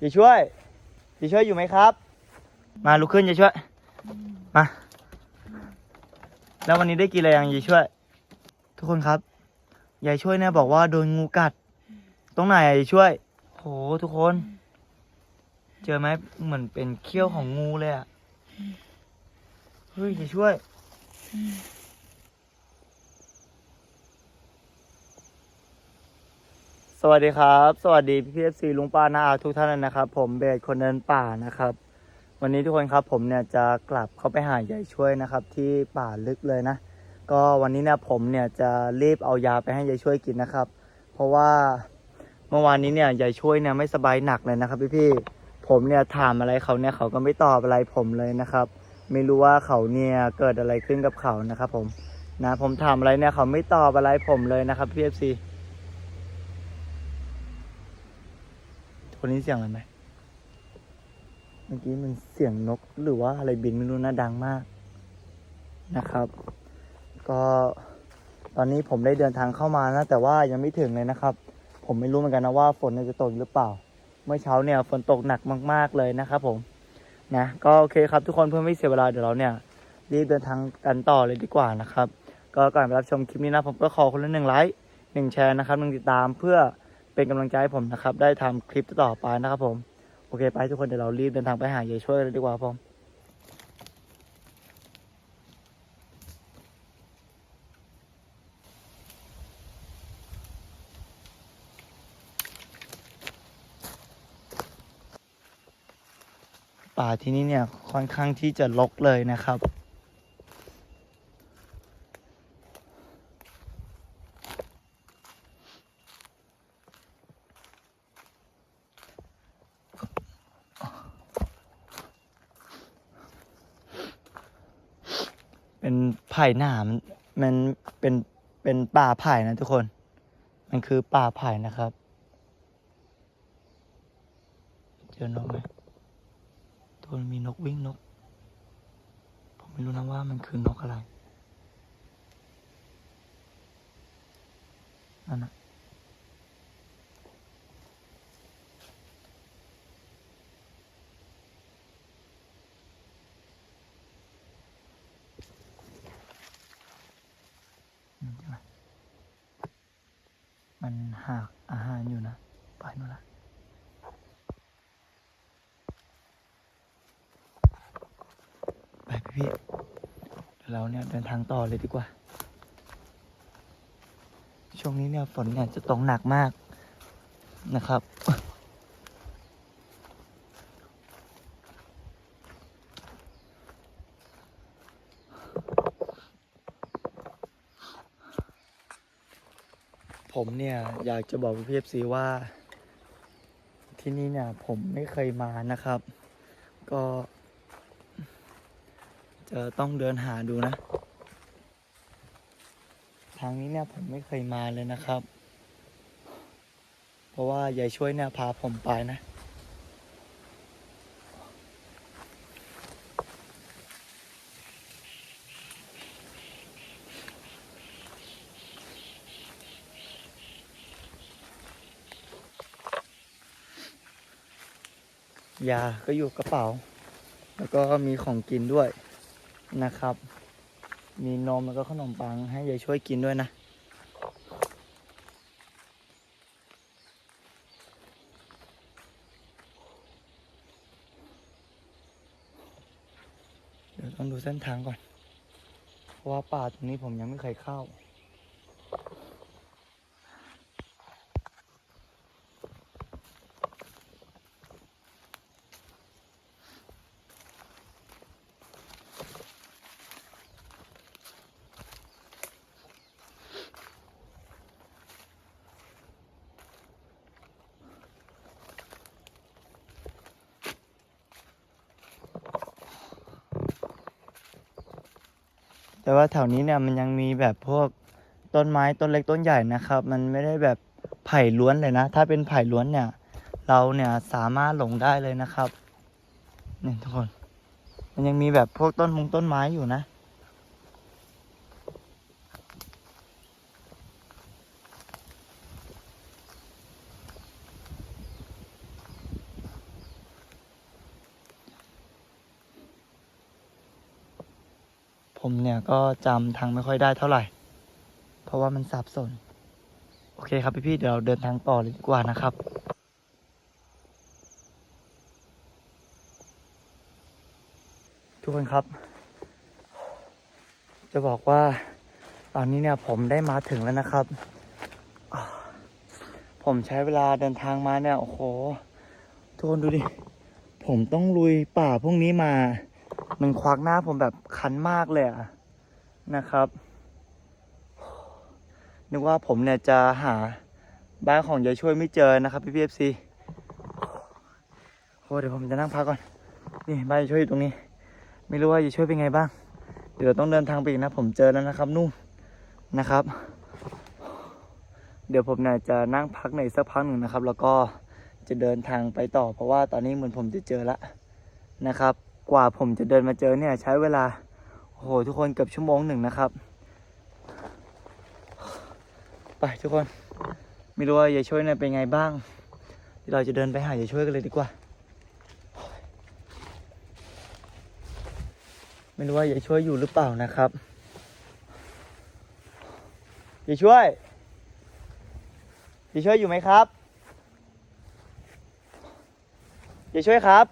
อย่าช่วยอย่าช่วยอยู่ไหมครับ มาลุกขึ้นอย่าช่วย มา แล้ววันนี้ได้กินอะไรยังยาช่วย ทุกคนครับยายช่วยเนี่ยบอกว่าโดนงูกัด ตรงไหนอะยายช่วย โหทุกคน เจอไหมเหมือนเป็นเขี้ยวของงูเลยอะเฮ้ยยายช่วย สวัสดีครับ สวัสดีพี่พีเอฟซีลุงป้าน้าอาทุกท่านนะครับ ผมเบสคนเดินป่านะครับ วันนี้ทุกคนครับผมเนี่ยจะกลับเข้าไปหายายช่วยนะครับ ที่ป่าลึกเลยนะ ก็วันนี้เนี่ยผมเนี่ยจะรีบเอายาไปให้ยายช่วยกินนะครับ เพราะว่าเมื่อวานนี้เนี่ยยายช่วยเนี่ยไม่สบายหนักเลยนะครับ พี่พี่ผมเนี่ยถามอะไรเขาเนี่ยเขาก็ไม่ตอบอะไรผมเลยนะครับ ไม่รู้ว่าเขาเนี่ยเกิดอะไรขึ้นกับเขานะครับ ผมนะผมถามอะไรเนี่ยเขาไม่ตอบอะไรผมเลยนะครับพี่เอฟซี คนนี้เสียงอะไรไหมเมื่อกี้มันเสียงนกหรือว่าอะไรบินไม่รู้นะดังมากนะครับ ก็ตอนนี้ผมได้เดินทางเข้ามานะแต่ว่ายังไม่ถึงเลยนะครับ ผมไม่รู้เหมือนกันนะว่าฝนจะตกหรือเปล่า เมื่อเช้าเนี่ยฝนตกหนักมาก ๆเลยนะครับผมนะก็โอเคครับทุกคนเพื่อไม่เสียเวลาเดี๋ยวเราเนี่ยรีบเดินทางกันต่อเลยดีกว่านะครับ ก็ก่อนไปรับชมคลิปนี้นะผมก็ขอคนละหนึ่งไลค์หนึ่งแชร์นะครับหนึ่งติดตามเพื่อ เป็นกำลังใจให้ผมนะครับ ได้ทำคลิปต่อไปนะครับผม โอเค ไปทุกคนเดี๋ยวเรารีบเดินทางไปหายายช่วยกันเลยดีกว่าครับผมป่าที่นี่เนี่ยค่อนข้างที่จะรกเลยนะครับ เป็นไผ่หนามมันเป็นเป็นป่าไผ่นะทุกคน มันคือป่าไผ่นะครับ เจอนกไหมตัวมีนกวิ่งนก ผมไม่รู้นะว่ามันคือนกอะไรนั่นนะอืมใช่ไหม มันหากอาหารอยู่นะ ไปนู่นละไปพี่ๆเดี๋ยวเราเนี่ยเดินทางต่อเลยดีกว่า ช่วงนี้เนี่ยฝนเนี่ยจะตกหนักมากนะครับ ผมเนี่ย อยากจะบอกพี่เอฟซีว่า ที่นี่เนี่ย ผมไม่เคยมานะครับ ก็ จะต้องเดินหาดูนะ ทางนี้เนี่ยผมไม่เคยมาเลยนะครับ เพราะว่ายายช่วยเนี่ยพาผมไปนะ ยาก็อยู่กระเป๋า แล้วก็มีของกินด้วยนะครับ มีนมแล้วก็ขนมปังให้ยายช่วยกินด้วยนะ เดี๋ยวต้องดูเส้นทางก่อน เพราะว่าป่าตรงนี้ผมยังไม่เคยเข้า แต่ว่าแถวนี้เนี่ยมันยังมีแบบพวกต้นไม้ต้นเล็กต้นใหญ่นะครับ มันไม่ได้แบบไผ่ล้วนเลยนะ ถ้าเป็นไผ่ล้วนเนี่ย เราเนี่ยสามารถหลงได้เลยนะครับนี่ทุกคน มันยังมีแบบพวกต้นมงต้นไม้อยู่นะ ผมเนี่ย ก็จำทางไม่ค่อยได้เท่าไหร่ เพราะว่ามันสับสน โอเคครับพี่ๆเดี๋ยวเราเดินทางต่อเลยดีกว่านะครับทุกคนครับ จะบอกว่าตอนนี้เนี่ยผมได้มาถึงแล้วนะครับ ผมใช้เวลาเดินทางมาเนี่ย โอ้โห ทุกคนดูดิ ผมต้องลุยป่าพวกนี้มา มันควักหน้าผมแบบคันมากเลยอะ นะครับ นึกว่าผมเนี่ยจะหาบ้านของยายช่วยไม่เจอนะครับพี่พีเอฟซีโอ้เดี๋ยวผมจะนั่งพักก่อน นี่บ้านยายช่วยอยู่ตรงนี้ ไม่รู้ว่ายายช่วยเป็นไงบ้าง เดี๋ยวต้องเดินทางไปอีกนะ ผมเจอแล้วนะครับนู่นนะครับ เดี๋ยวผมเนี่ยจะนั่งพักในสักพักหนึ่งนะครับ แล้วก็จะเดินทางไปต่อ เพราะว่าตอนนี้เหมือนผมจะเจอละนะครับ กว่าผมจะเดินมาเจอเนี่ยใช้เวลา โอ้โหทุกคนเกือบชั่วโมงหนึ่งนะครับ ไปทุกคน ไม่รู้ว่ายายช่วยเนี่ยเป็นไงบ้างเดี๋ยวเราจะเดินไปหายายช่วยกันเลยดีกว่า ไม่รู้ว่ายายช่วยอยู่หรือเปล่านะครับยายช่วยยายช่วยอยู่ไหมครับยายช่วยครับ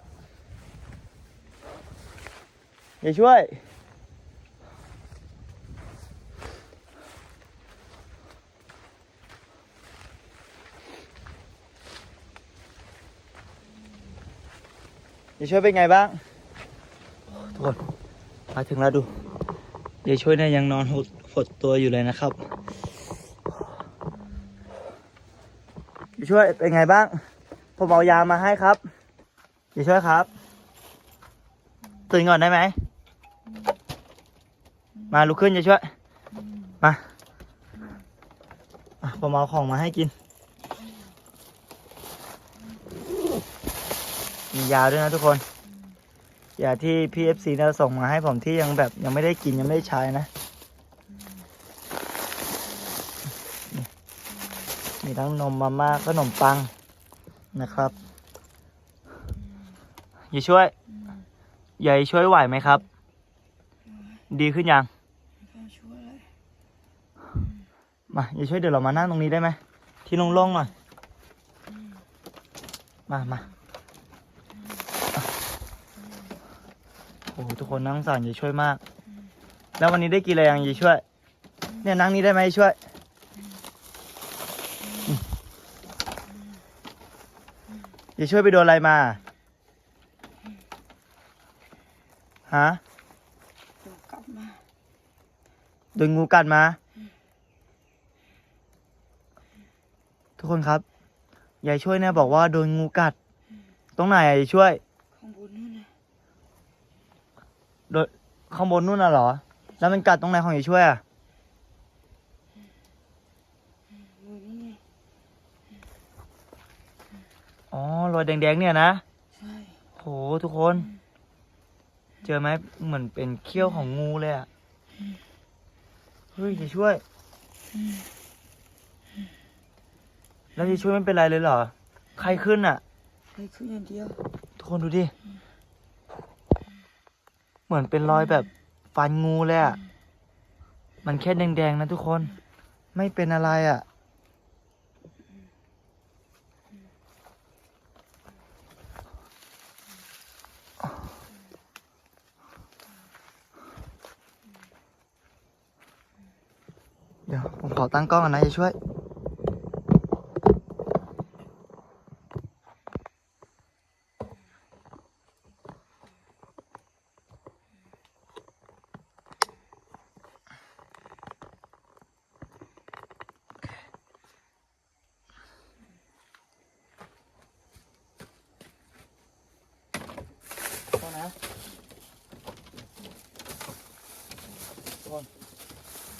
ยายช่วย ยายช่วยเป็นไงบ้างทุกคนมาถึงแล้วดูยายช่วยเนี่ยยังนอนหดหดตัวอยู่เลยนะครับยายช่วยเป็นไงบ้าง ผมเอายามาให้ครับยายช่วยครับ ตื่นก่อนได้ไหม มาลุกขึ้นยายช่วย มา ผมเอาของมาให้กิน มียาด้วยนะทุกคนยาที่พี่เอฟซีเนี่ยส่งมาให้ผมที่ยังแบบยังไม่ได้กินยังไม่ได้ใช้นะ มีทั้งนมมาม่าขนมปังนะครับยาช่วยยายช่วยไหวไหมครับ ดีขึ้นยังก็ช่วยเลยมาช่วยเดี๋ยวเรามานั่งตรงนี้ได้ไหมที่โล่งๆหน่อย มามา อ้โหทุกคนนั่งสั่นยายช่วยมาก แล้ววันนี้ได้กินอะไรยังยายช่วย เนี่ยนั่งนี้ได้ไหมยายช่วยอืมยายช่วยไปโดนอะไรมา ฮะเดี๋ยวกลับมาโดนงูกัดมา ทุกคนครับยายช่วยเนี่ยบอกว่าโดนงูกัด ตรงไหนอะยายช่วย ข้างบนนู่นนะ โดนข้างบนนู่นน่ะเหรอ แล้วมันกัดตรงไหนของยายช่วยอะมือนี่ไงอ๋อรอยแดงๆเนี่ยนะใช่โหทุกคน เจอไหมเหมือนเป็นเขี้ยวของงูเลยอะเฮ้ยยายช่วย แล้วยายช่วยไม่เป็นไรเลยเหรอ ใครขึ้นอะใช่ขึ้นอย่างเดียว ทุกคนดูดิ เหมือนเป็นรอยแบบฟันงูเลยอะมันแค่แดงๆนะทุกคน ไม่เป็นอะไรอะ เดี๋ยวผมขอตั้งกล้องก่อนนะจะช่วย โทษนะทุกคน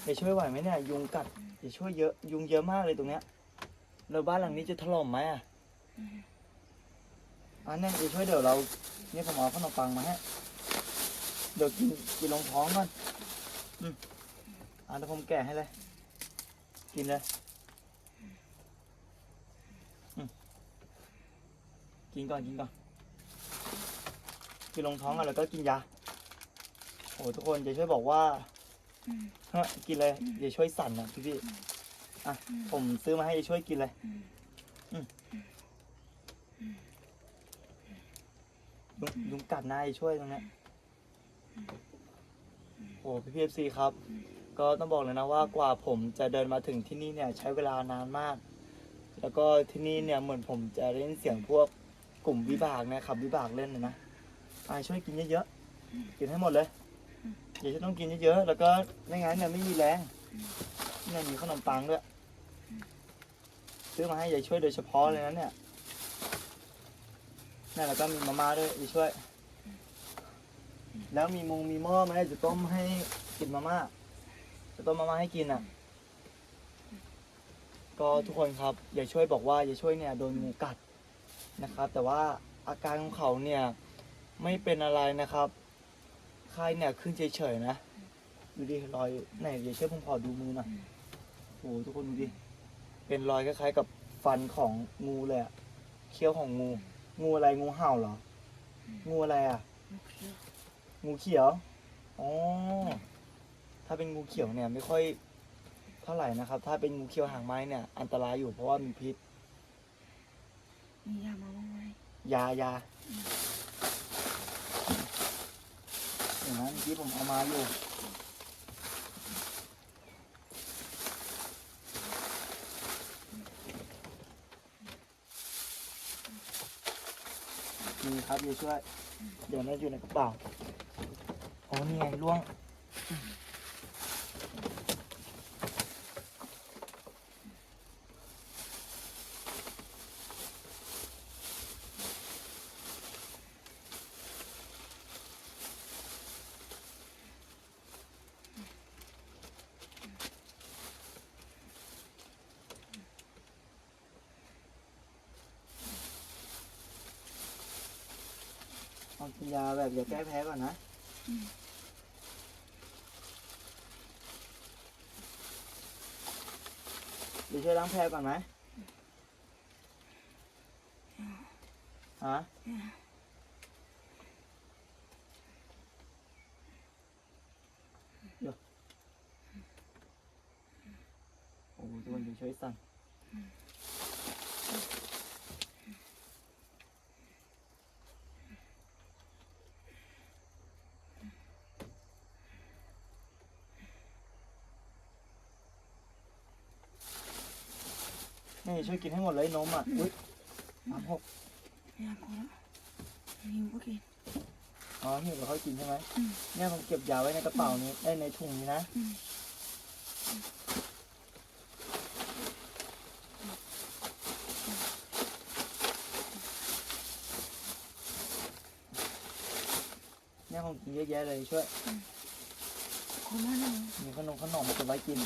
จะช่ วยไหวไหมเนี่ยยุงกัดจะช่วยเยอะยุงเยอะมากเลยตรงเนี้ยแล้วบ้านหลังนี้จะถล่มไหมอะอันนี้จะช่วยเดี๋ยวเราเนี่ยผมเอาขนมปังมาให้เดี๋ยวกินกินลงท้องก่อนอืมอ่าเดี๋ยวผมแกะให้เลย กินเลยกินก่อนกินก่อนกินลงท้องก่อนแล้วก็กินยาโอ้ทุกคนจะช่วยบอกว่า ฮ้ยกินเลยอย่าช่วยสั่นนะพี่พี่ๆอะผมซื้อมาให้อย่าช่วยกินเลยอืมลุงลุงกัดหน้าอย่าช่วยตรงเนี้ยโอ้พี่พีเอฟซีครับ ก็ต้องบอกเลยนะว่ากว่าผมจะเดินมาถึงที่นี่เนี่ยใช้เวลานานมาก แล้วก็ที่นี่เนี่ยเหมือนผมจะได้ยินเสียงพวกกลุ่มวิบากเนะครับวิบากเล่นเลยนะอ่าช่วยกินเยอะๆกินให้หมดเลย อย่าจะต้องกินเยอะๆ แล้วก็ไม่งั้นเนี่ยไม่มีแรงเนี่ยมีขนมปังด้วย ซื้อมาให้ยายช่วยโดยเฉพาะเลยนะเนี่ยนี่นแล้วก็มีมาม่าด้วยยายช่วย แล้วมีมุงมีหม้อไหมจะต้มให้กินมาม่า จะต้มมาม่าให้กินอะ ก็ทุกคนครับย่าช่วยบอกว่าย่าช่วยเนี่ยโดนงูกัดนะครับ แต่ว่าอาการของเขาเนี่ยไม่เป็นอะไรนะครับ ไข้เนี่ยขึ้นเฉยๆนะ ดูดิรอยไหนอย่าช่วยผมขอดูมือหน่อยโอ้โหทุกคนดูดิ เป็นรอยคล้ายๆกับฟันของงูเลยอะเขี้ยวของงู งูอะไรงูเห่าเหรอ งูอะไรอะโอเคงูเขียว อ๋อ ถ้าเป็นงูเขียวเนี่ยไม่ค่อยเท่าไหร่นะครับ ถ้าเป็นงูเขียวหางไม้เนี่ย อันตรายอยู่เพราะว่ามีพิษ มียามาบ้างไหมยายา อย่างนั้นที่ผมเอามาอยู่นี่ครับอยู่ช่วย เดี๋ยวน่าอยู่ในกระเป๋าโอ้นี่ไงล่วง เอา กินยาแบบอย่าแก้แพ้ก่อนนะเดี๋ยวช่วยล้างแผลก่อนไหมฮะเดี๋ยวโอ้โหทุกคนจะช่วยสั่งนี่ ช่วยกินให้หมดเลยนมอะอุ้ยน้ำหกยาพอละหิวก็กิน อ๋อหิวแล้วค่อยกินใช่ไหมอืม เนี่ยผมเก็บยาไว้ในกระเป๋านี้ได้ในถุงนี้นะอืมเนี่ยผมกินเยอะแยะเลยช่วย ขอมานะมีขนมขนมมาเก็บไว้กิน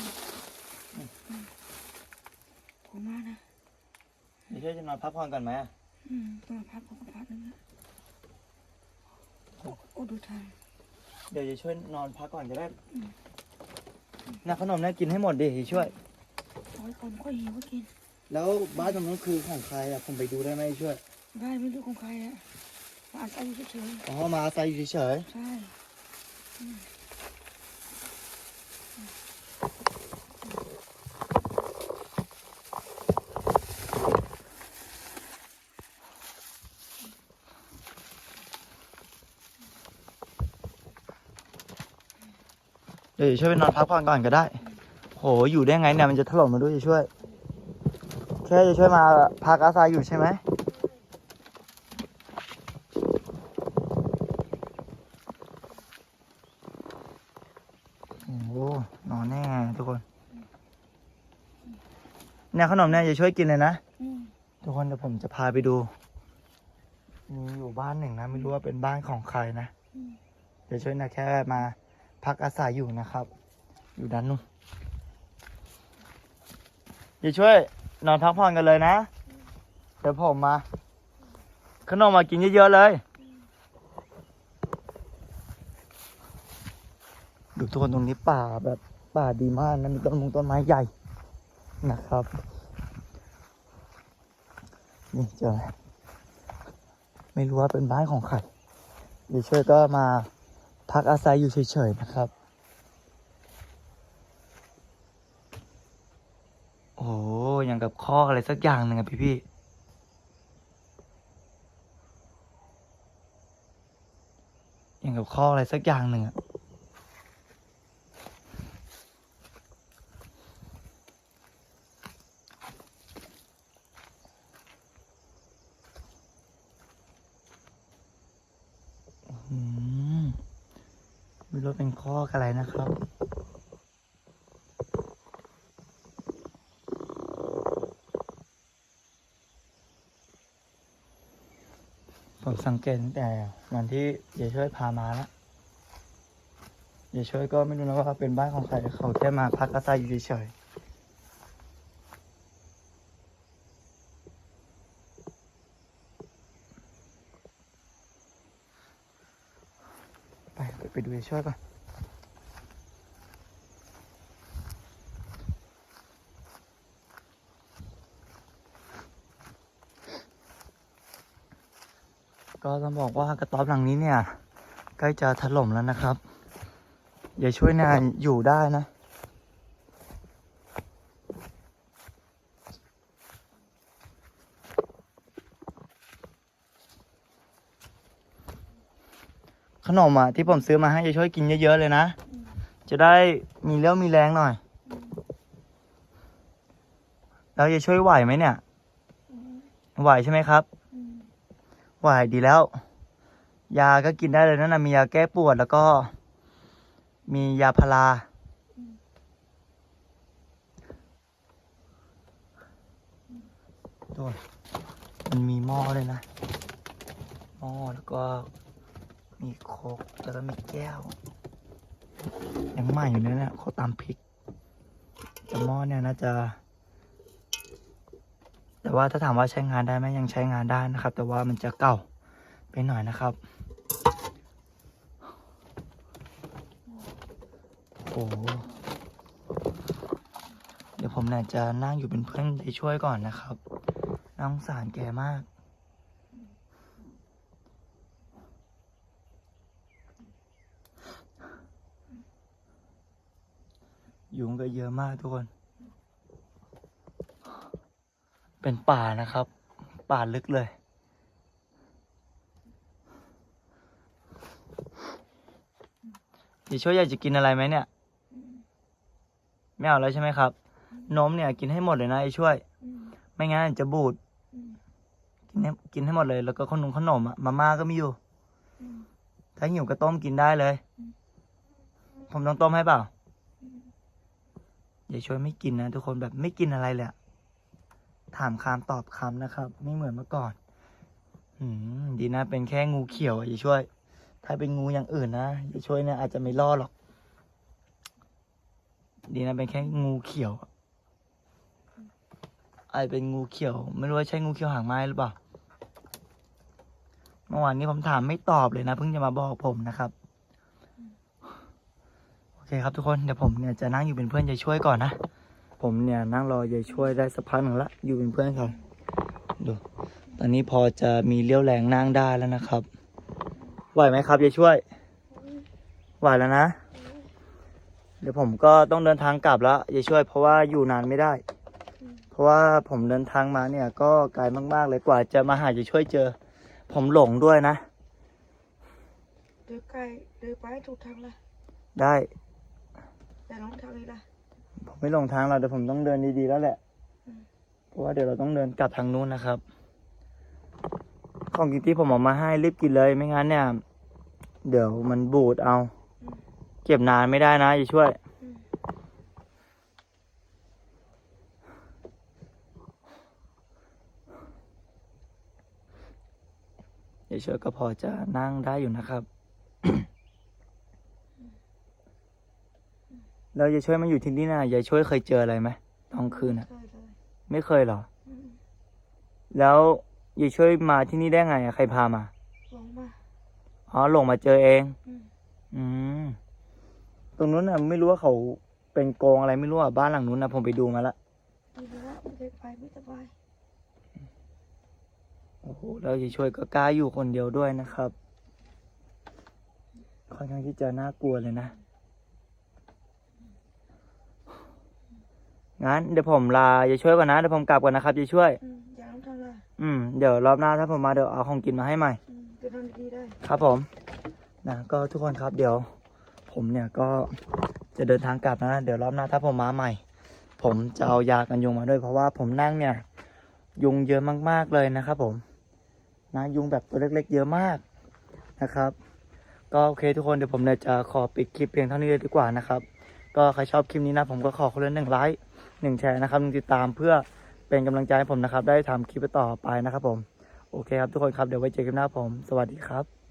ขอมานะเดี๋ยวช่วยจะนอนพักผ่อนก่อนไหมอะอืมต้องมาพักผมก็พักนึงนะโอ้โอ้ดูทางเดี๋ยวจะช่วยนอนพักก่อนจะได้นะขนมเนี่ยกินให้หมดดิช่วยโอ้ยคนก็หิวก็กิน แล้วบ้านตรงนั้นคือของใครอะผมไปดูได้ไหมช่วยได้ไม่รู้ของใครอะมาอาศัยอยู่เฉยอ๋อมาอาศัยอยู่เฉยๆใช่ ดี๋ยวจะช่วยไปนอนพักผ่อนก่อนก็ได้ โห อยู่ได้ไงเนี่ยมันจะถล่มมาด้วยจะช่วย แค่จะช่วยมาพักอาศัยอยู่ใช่ไหมโอ้โหนอนแน่ทุกคน เนี่ยขนมเนี่ยจะช่วยกินเลยนะอืมทุกคนเดี๋ยวผมจะพาไปดู มีอยู่บ้านหนึ่งนะ ไม่รู้ว่าเป็นบ้านของใครนะอืมเดี๋ยวช่วยนะแค่มา พักอาศัยอยู่นะครับ อยู่ด้านนู้นเดี๋ยวช่วย นอนพักผ่อนกันเลยนะ เดี๋ยวผมมาขนมมากินเยอะๆเลย ดูทุกคนตรงนี้ป่าแบบป่าดีมากนะมีต้นมงต้นไม้ใหญ่นะครับ นี่เจอไมไม่รู้ว่าเป็นบ้านของใครเดี๋ยวช่วยก็มา พักอาศัยอยู่เฉยๆนะครับ โอ้อย่างกับข้ออะไรสักอย่างหนึ่งอะพี่พี่อย่างกับข้ออะไรสักอย่างหนึ่งอะอืมไม่รู้เป็นคอกอะไร นะครับ ผมสังเกตแต่วันที่ยายช่วยพามาแล้วยายช่วยก็ไม่รู้นะว่าเป็นบ้านของใครเขาแค่มาพักอาศัยอยู่เฉยๆไปไปไปดูยายช่วยก่อน ก็ต้องบอกว่ากระต๊อบหลังนี้เนี่ย ใกล้จะถล่มแล้วนะครับ อย่าช่วยนี่ยอยู่ได้นะขนมอะที่ผมซื้อมาให้ยายช่วยกินเยอะๆเลยนะ จะได้มีเรี่ยวมีแรงหน่อย แล้วยายช่วยไหวไหมเนี่ย ไหวใช่ไหมครับ ไหวดีแล้ว ยาก็กินได้เลยนั่นนะมียาแก้ปวดแล้วก็ มียาพาราโดนมันมีหม้อเลยนะ หม้อแล้วก็มีโคกแล้วก็มีแก้ว ยังใหม่อยู่เลยนี่ยเขาตำพริกแต่หม้อเนี่ยน่าจะ แต่ว่าถ้าถามว่าใช้งานได้ไหมยังใช้งานได้นะครับ แต่ว่ามันจะเก่าไปหน่อยนะครับโอ้โหเดี๋ยวผมเนี่ยจะนั่งอยู่เป็นเพื่อนไปช่วยก่อนนะครับน่าสงสารแกมากยุงก็เยอะมากทุกคน เป็นป่านะครับ ป่าลึกเลยพี่ช่วยอยากจะกินอะไรไหมเนี่ย ไม่เอาแล้วใช่ไหมครับ นมเนี่ยกินให้หมดเลยนะไอ้ช่วย ไม่งั้นจะบูด กินให้กินให้หมดเลย แล้วก็ขนมขนมอะมาม่าก็มีอยู่ ถ้าหิวก็ต้มกินได้เลย ผมต้องต้มให้เปล่าอย่าช่วยไม่กินนะทุกคนแบบไม่กินอะไรเลยอะ ถามคำตอบคำนะครับ ไม่เหมือนเมื่อก่อนอืมดีนะเป็นแค่งูเขียวอะอย่าช่วย ถ้าเป็นงูอย่างอื่นนะอย่าช่วยเนี่ยอาจจะไม่รอดหรอก ดีนะเป็นแค่งูเขียวอะอเป็นงูเขียว ไม่รู้ว่าใช่งูเขียวหางไม้หรือเปล่าเมื่อวานนี้ผมถามไม่ตอบเลยนะเพิ่งจะมาบอกผมนะครับโอเคครับทุกคนเดี๋ยวผมเนี่ยจะนั่งอยู่เป็นเพื่อนยายช่วยก่อนนะ ผมเนี่ยนั่งรอยายช่วยได้สักพักหนึ่งละ อยู่เป็นเพื่อนเขาดู ตอนนี้พอจะมีเลี้ยวแรงนั่งได้แล้วนะครับ ไหวไหมครับยายช่วย ไหวแล้วนะ เดี๋ยวผมก็ต้องเดินทางกลับแล้วยายช่วย เพราะว่าอยู่นานไม่ได้ เพราะว่าผมเดินทางมาเนี่ยก็ไกลมากๆเลยกว่าจะมาหายายช่วยเจอ ผมหลงด้วยนะเดินไกลเดินไปให้ถูกทางละได้แต่น้องทางนี้ละ ผมไม่หลงทางเราเดี๋ยวผมต้องเดินดีๆแล้วแหละ เพราะว่าเดี๋ยวเราต้องเดินกลับทางนู้นนะครับ ของกินที่ผมเอามาให้รีบกินเลยไม่งั้นเนี่ย เดี๋ยวมันบูดเอา เก็บนานไม่ได้นะอย่าช่วยอืมอย่าช่วยก็พอจะนั่งได้อยู่นะครับ แล้วยายช่วยมาอยู่ที่นี่นะยายช่วยเคยเจออะไรไหมตอนคืนอะเคยเลยไม่เคยเหรออืมแล้วยายช่วยมาที่นี่ได้ไงอะใครพามาลงมาอ๋อหลงมาเจอเอง อืมอืมตรงนู้นน่ะไม่รู้ว่าเขาเป็นโกงอะไรไม่รู้อะบ้านหลังนู้นนะผมไปดูมาละไม่รู้ว่าไม่ได้ไปไม่สบายโอ้โหแล้วยายช่วยก็กล้าอยู่คนเดียวด้วยนะครับค่อนข้างที่จะน่ากลัวเลยนะ งั้นเดี๋ยวผมลาจะช่วยก่อนนะเดี๋ยวผมกลับก่อนนะครับจะช่วย อืมอยาทำเลยอืมเดี๋ยวรอบหน้าถ้าผมมาเดี๋ยวเอาของกินมาให้ใหม่ อืมจะทำดีๆได้ ครับผมนะก็ทุกคนครับเดี๋ยว ผมเนี่ยก็จะเดินทางกลับนะเดี๋ยวรอบหน้าถ้าผมมาใหม่ ผมจะเอายากันยุงมาด้วย เพราะว่าผมนั่งเนี่ย ยุงเยอะมากๆเลยนะครับผมนะยุงแบบตัวเล็ก ๆ เยอะมากนะครับ ก็โอเคทุกคนเดี๋ยวผมเนี่ยจะขอปิดคลิปเพียงเท่านี้เลยดีกว่านะครับ ก็ใครชอบคลิปนี้นะ ผมก็ขอคนละหนึ่งไลค์ หนึ่งแชร์นะครับหนึ่งติดตามเพื่อเป็นกำลังใจให้ผมนะครับ ได้ทำคลิปต่อไปนะครับผม โอเคครับทุกคนครับ เดี๋ยวไว้เจอกันหน้าผม สวัสดีครับ